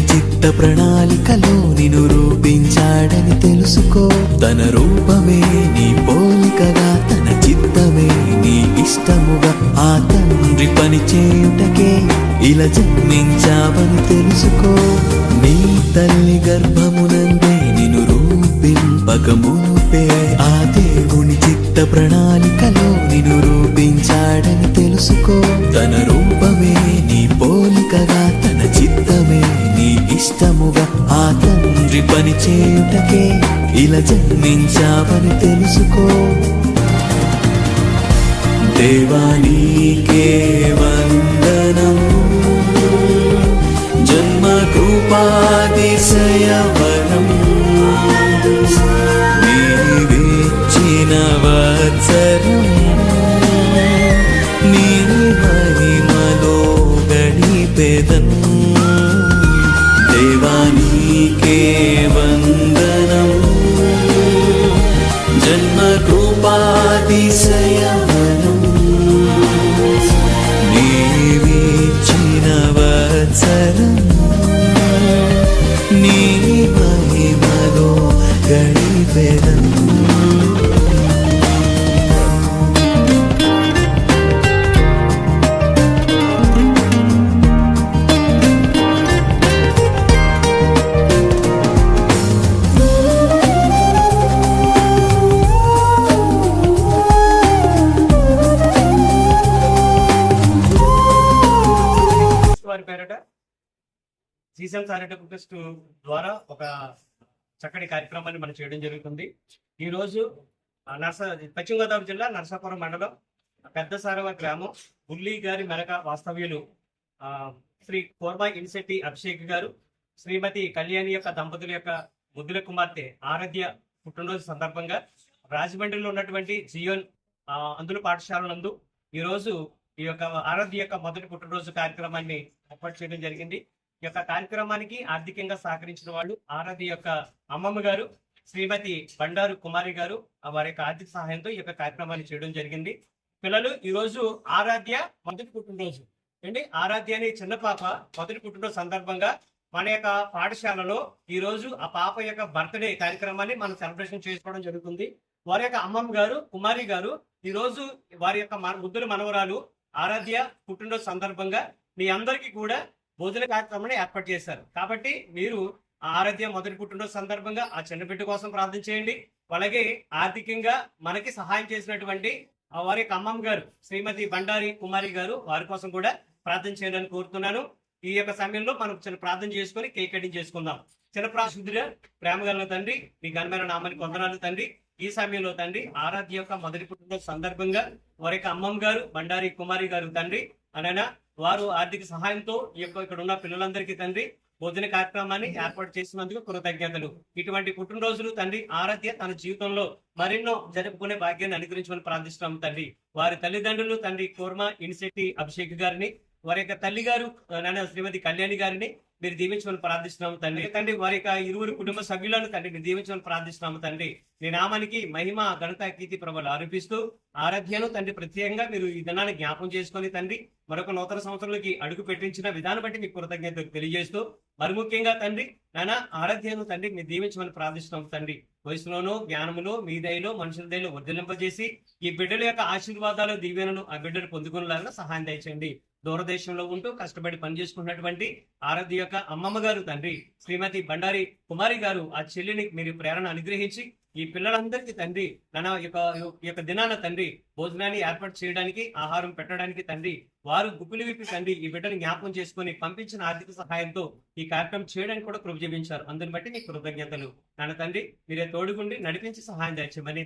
చిత్త ప్రణాళికలో నిన్ను రూపించాడని తెలుసుకో. తన రూపమే నీ పోలికగా తన చిత్తమే నీ ఇష్టముగా ఆ తండ్రి పని చేయుటకే ఇలా జన్మించావని తెలుసుకో. నీ తల్లి గర్భమునందే నిన్ను రూపింపకమునుపే ఆ దేవుని చిత్త ప్రణాళికలో నిన్ను రూపించాడని తెలుసుకో. తన రూప తండ్రి పని చేయుటకే ఇలా జన్మించావని తెలుసుకో. దేవానీకే వందనం. జన్మ కృపా సీసం చారిటబుల్ ట్రస్ట్ ద్వారా ఒక చక్కటి కార్యక్రమాన్ని మనం చేయడం జరుగుతుంది. ఈ రోజు నర్స పశ్చిమ గోదావరి జిల్లా నర్సాపురం మండలం పెద్ద సారవ గ్రామం బుల్లి గారి మెరక వాస్తవ్యులు శ్రీ కోర్మా ఇన్సెట్టి అభిషేక్ గారు శ్రీమతి కళ్యాణి యొక్క దంపతుల యొక్క ముద్దుల కుమార్తె ఆరాధ్య పుట్టినరోజు సందర్భంగా రాజమండ్రిలో ఉన్నటువంటి జియోన్ అందులో అందుల పాఠశాల నందు ఈ ఈ యొక్క ఆరాధ్య యొక్క మొదటి పుట్టినరోజు కార్యక్రమాన్ని ఏర్పాటు చేయడం జరిగింది. యొక్క కార్యక్రమానికి ఆర్థికంగా సహకరించిన వాళ్ళు ఆరాధ్య యొక్క అమ్మమ్మ గారు శ్రీమతి బండారు కుమారి గారు ఆ వారి యొక్క ఆర్థిక సహాయంతో ఈ యొక్క కార్యక్రమాన్ని చేయడం జరిగింది. పిల్లలు ఈ రోజు ఆరాధ్య మొదటి పుట్టినరోజు. ఏంటి? ఆరాధ్య అనే చిన్న పాప మొదటి పుట్టినరోజు సందర్భంగా మన యొక్క పాఠశాలలో ఈ రోజు ఆ పాప యొక్క బర్త్డే కార్యక్రమాన్ని మనం సెలబ్రేషన్ చేసుకోవడం జరుగుతుంది. వారి యొక్క అమ్మమ్మ గారు కుమారి గారు ఈ రోజు వారి యొక్క మన- ముద్దుల మనవరాలు ఆరాధ్య పుట్టినరోజు సందర్భంగా మీ అందరికీ కూడా భోజన కార్యక్రమాన్ని ఏర్పాటు చేశారు. కాబట్టి మీరు ఆరాధ్య మొదటి పుట్టినరోజు సందర్భంగా ఆ చిన్నబిడ్డ కోసం ప్రార్థన చేయండి. అలాగే ఆర్థికంగా మనకి సహాయం చేసినటువంటి వారి యొక్క అమ్మమ్మ గారు శ్రీమతి బండారి కుమారి గారు వారి కోసం కూడా ప్రార్థన చేయాలని కోరుతున్నాను. ఈ యొక్క సమయంలో మనం చిన్న ప్రార్థన చేసుకొని కేక్ కటింగ్ చేసుకుందాం. చిన్న ప్రాశుద్ధుగా ప్రేమ గల తండ్రి మీ ఘనమైన నామానికి వందనాలు తండ్రి. ఈ సమయంలో తండ్రి ఆరాధ్య యొక్క మొదటి పుట్టినరోజు సందర్భంగా వారి యొక్క అమ్మమ్మ గారు బండారి కుమారి గారు తండ్రి. అనైనా వారు ఆర్థిక సహాయంతో ఈ యొక్క ఇక్కడ ఉన్న పిల్లలందరికీ తండ్రి భోజన కార్యక్రమాన్ని ఏర్పాటు చేసినందుకు కృతజ్ఞతలు. ఇటువంటి పుట్టినరోజులు తండ్రి ఆరాధ్య తన జీవితంలో మరెన్నో జరుపుకునే భాగ్యాన్ని అనుగ్రహించమని ప్రార్థిస్తున్నాం తండ్రి. వారి తల్లిదండ్రులు తండ్రి కోర్మా ఇన్సెట్టి అభిషేక్ గారిని వారి యొక్క తల్లి గారు శ్రీమతి కళ్యాణి గారిని మీరు దీవించమని ప్రార్థిస్తున్నాము తండ్రి. తండ్రి వారి యొక్క ఇరువురు కుటుంబ సభ్యులను తండ్రి మీరు దీవించమని ప్రార్థిస్తున్నాము తండ్రి. నీ నామానికి మహిమ ఘనత కీర్తి ప్రభలు ఆరోపిస్తూ ఆరాధ్యను తండ్రి ప్రత్యేకంగా మీరు ఈ దినాన్ని జ్ఞాపం చేసుకొని తండ్రి మరొక నూతన సంవత్సరంలోకి అడుగు పెట్టించిన విధానం బట్టి మీకు కృతజ్ఞతలు తెలియజేస్తూ మరి ముఖ్యంగా తండ్రి నానా ఆరాధ్యను తండ్రి మీరు దీవించమని ప్రార్థిస్తున్నాం తండ్రి. వయసులోనూ జ్ఞానములో మీ దయలో మనుషుల దయలో వర్ధలింపజేసి ఈ బిడ్డల యొక్క ఆశీర్వాదాలు దీవెనలు ఆ బిడ్డలు పొందుకునేలాగా సహాయం దయచేయండి. దూరదేశంలో ఉంటూ కష్టపడి పనిచేసుకున్నటువంటి ఆరాధ్య యొక్క అమ్మమ్మ గారు తండ్రి శ్రీమతి బండారి కుమారి గారు ఆ చెల్లిని మీరు ప్రేరణ అనుగ్రహించి ఈ పిల్లలందరికీ తండ్రి తన యొక్క యొక్క దినాన తండ్రి భోజనాన్ని ఏర్పాటు చేయడానికి ఆహారం పెట్టడానికి తండ్రి వారు గుప్పులు విప్పి తండ్రి ఈ బిడ్డను జ్ఞాపకం చేసుకొని పంపించిన ఆర్థిక సహాయంతో ఈ కార్యక్రమం చేయడానికి కూడా కృప చూపించారు. అందుని బట్టి నీకు కృతజ్ఞతలు. నాన్న తండ్రి మీరే తోడుగుండి నడిపించి సహాయం దయచేయమని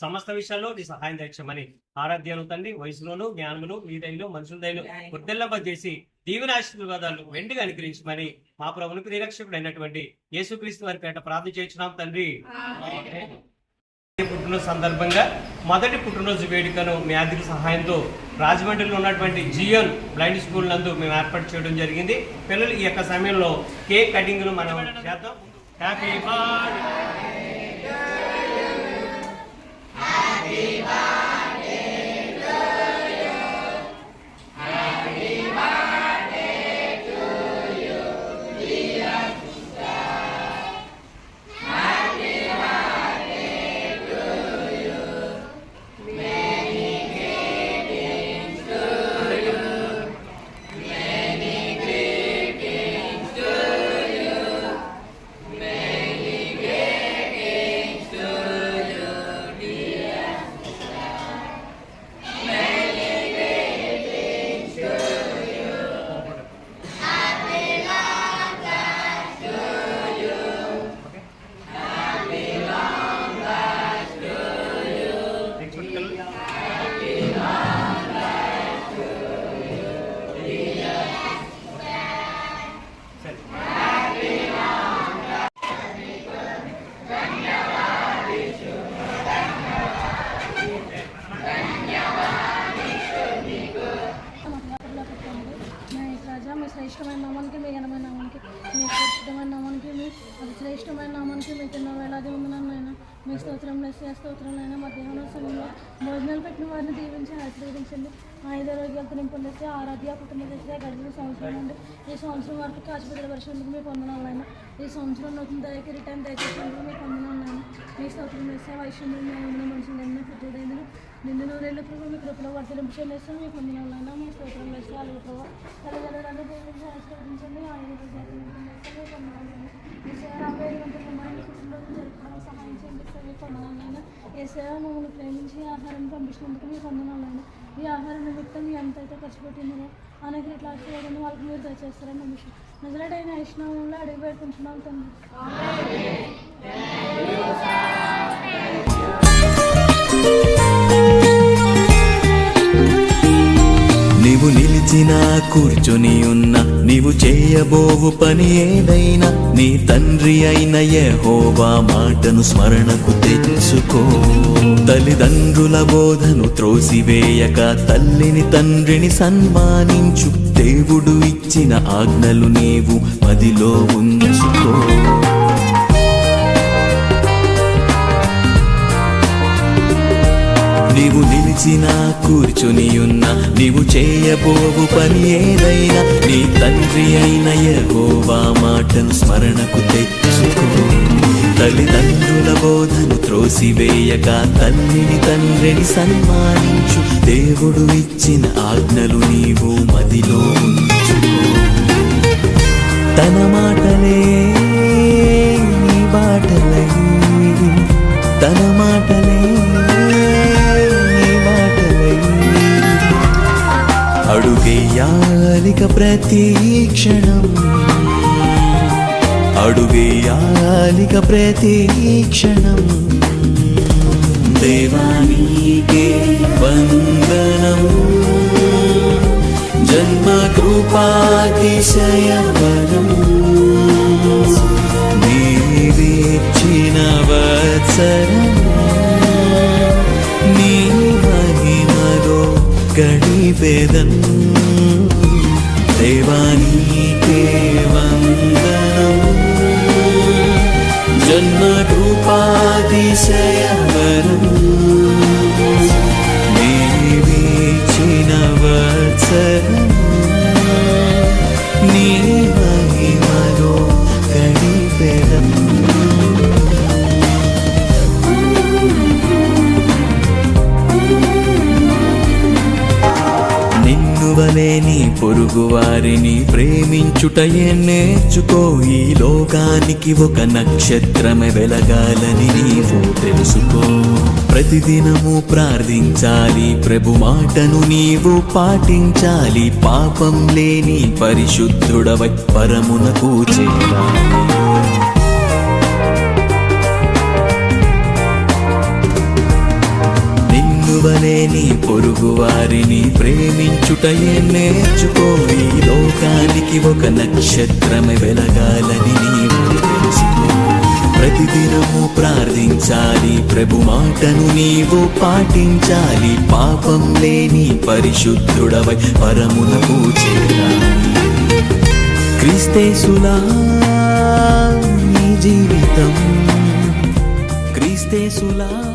సమస్త విషయాల్లో నీ సహాయం దయచేయమని ఆరాధ్యాలు తండ్రి వయసులోను జ్ఞానములు మీ దయలో మనుషుల దయలో వృద్ధులంబ చేసి దీవెన ఆశీర్వాదాలు వెండిగా అనుగ్రహించమని మా ప్రభుని ప్రియరక్షకుడు అయినటువంటి యేసుక్రీస్తు వారి పేట ప్రార్థన చేయించున్నాం తండ్రి. పుట్టినరోజు సందర్భంగా మొదటి పుట్టినరోజు వేడుకను మీ ఆర్థిక సహాయంతో రాజమండ్రిలో ఉన్నటువంటి జియోన్ బ్లైండ్ స్కూల్ నందు మేము ఏర్పాటు చేయడం జరిగింది. పిల్లలు ఈ యొక్క సమయంలో కేక్ కటింగ్ను మనం చేద్దాం. Happy birthday. Viva! మీ స్తోత్రం లేసి స్తోత్రంలైనా మధ్యాహ్న సమయంలో భోజనాలు పెట్టిన వారిని దీవించి ఆశీర్వదించండి. ఐదు ఆరోగ్యాలతో నింపొందిస్తే ఆరాధ్య కుటుంబ దశగా గడిచిన సంవత్సరం నుండి ఈ సంవత్సరం వరకు కాచిపెట్టిన వర్షానికి మీ పొందనాలైనా ఈ సంవత్సరం నూతన దయకి రిటర్న్ దయచేసేందుకు మీ పొందనాలైనా మీ స్తోత్రం వేస్తే వైశ్యంలో మనుషులు ఎన్నో పుట్టుదైంది నిన్ను నూరేళ్ళ ప్రభు మీ కృపలో వర్తింపు చెల్లిస్తాం మీ పొందనాలైనా మీ స్తోత్రం వేస్తే అలాగే ప్రభు. తల్లిదండ్రులను దేవుడిని ఆశీర్వదించండి. ఆయన జాతి మీ పొందనాలైనా ఈ సేవ రాబోయే గంటలు మా ఇంటి కుటుంబంలో జరుపుకోవడం సహాయం చేయండి మీ మమ్మల్ని ప్రేమించి ఆహారం పంపించినందుకు మీ పొందనాలైనా ఈ ఆహారం నిమిత్తం మీ ఎంతైతే ఖర్చు పెట్టిందో అనేక ఇట్లా ఆశీర్వాదాన్ని వాళ్ళకి మీరు దయచేస్తారని నమ్మిషం నిజలడైన ఇష్టంలో అడిగి పెట్టుకుంటున్నాం తండ్రి నిలిచినా కూర్చొని ఉన్న నీవు చేయబోవు పని ఏదైనా నీ తండ్రి అయిన యెహోవా మాటను స్మరణకు తెచ్చుకో. తల్లిదండ్రుల బోధను త్రోసివేయక తల్లిని తండ్రిని సన్మానించు. దేవుడు ఇచ్చిన ఆజ్ఞలు నీవు పదిలో ఉంచుకో. నీవు నిలిచిన కూర్చుని ఉన్న నీవు చేయబోవు పని ఏదైనా నీ తండ్రి అయిన యెహోవా మాటను స్మరణకు తెచ్చుకో. తల్లిదండ్రుల బోధను త్రోసివేయక తల్లిని తండ్రిని సన్మానించు. దేవుడు ఇచ్చిన ఆజ్ఞలు నీవు మదిలో తన మాటలే నీ బాటలై తన మాటలే అడుగేయాలిక ప్రతి క్షణం. అడుగేయాలిక ప్రతి క్షణం. దేవానీకే వందనం జన్మ కృపాతిశయవరం నీవిచ్చిన వత్సరం. గడిపెదన్ దేవానీకే వందనం జన్మ కృపాతిశయవరం నీవిచ్చిన వత్సరం వలే నీ పొరుగు వారిని ప్రేమించుటయే నేర్చుకో. ఈ లోకానికి ఒక నక్షత్రమే వెలగాలని నీవు తెలుసుకో. ప్రతిదినము ప్రార్థించాలి ప్రభు మాటను నీవు పాటించాలి. పాపం లేని పరిశుద్ధుడవై పరమునకు చేరాలి. నిన్నువలే నీ పొరుగు వారిని ప్రేమించుటయే నేర్చుకో. ఈ లోకానికి ఒక నక్షత్రమే వెలగాలని నీవు తెలుసుకో. ప్రతిదినము ప్రార్థించాలి ప్రభు మాటను నీవు పాటించాలి. పాపం లేని పరిశుద్ధుడవై పరమునకు చేరాలి. క్రీస్తేసులా నీ జీవితం. క్రీస్తేసులా.